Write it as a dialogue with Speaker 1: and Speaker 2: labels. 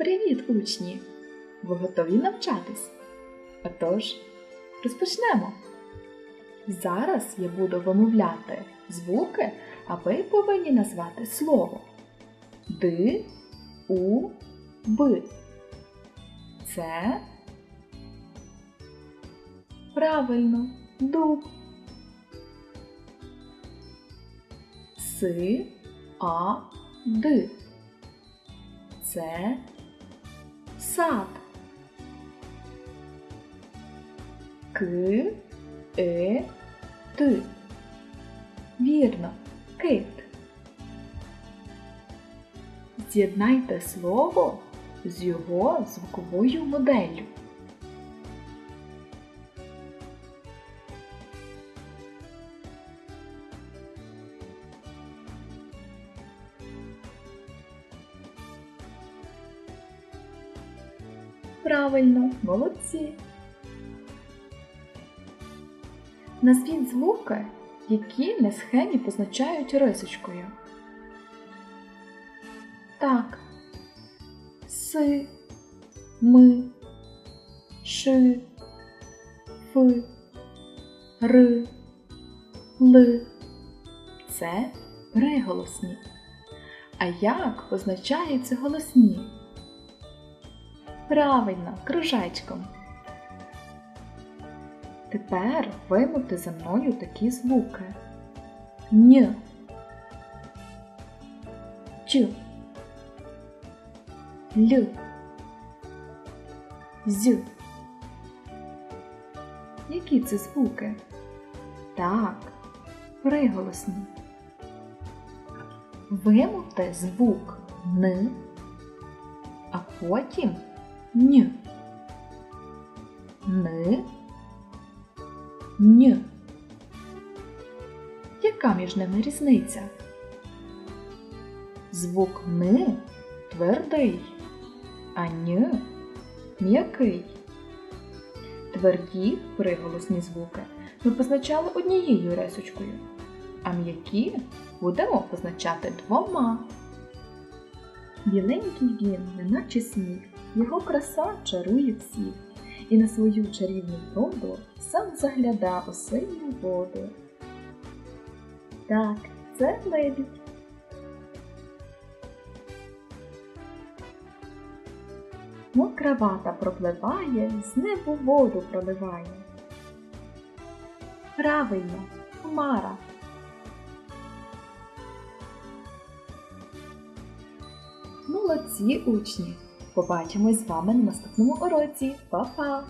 Speaker 1: Привіт, учні! Ви готові навчатись? Отож, розпочнемо. Зараз я буду вимовляти звуки, а ви повинні назвати слово Ди, У, Б. Це правильно дуб. Си, а, ди. Це сад. К, е, Т. Вірно, кит. З'єднайте слово з його звуковою моделлю. Правильно, молодці. Назвіть звуки, які на схемі позначають рисочкою. Так. Си, ми, ши, фи, ри, ли. Це приголосні. А як позначаються голосні? Правильно, кружечком. Тепер вимовте за мною такі звуки. Н. Ч. Л. З. Які це звуки? Так, приголосні. Вимовте звук Н, а потім Н. Н. Н. Яка між ними різниця? Звук Н твердий, а Н м'який. Тверді приголосні звуки ми позначали однією рисочкою, а м'які будемо позначати двома. Біленький він, неначе сніг, його краса чарує всіх, і на свою чарівну вроду сам загляда у синю воду. Так, це лебідь. Мокра вата пропливає, з небу воду проливає. Правильно, хмара. Молодці учні! Побачимось з вами на наступному уроці. Па-па!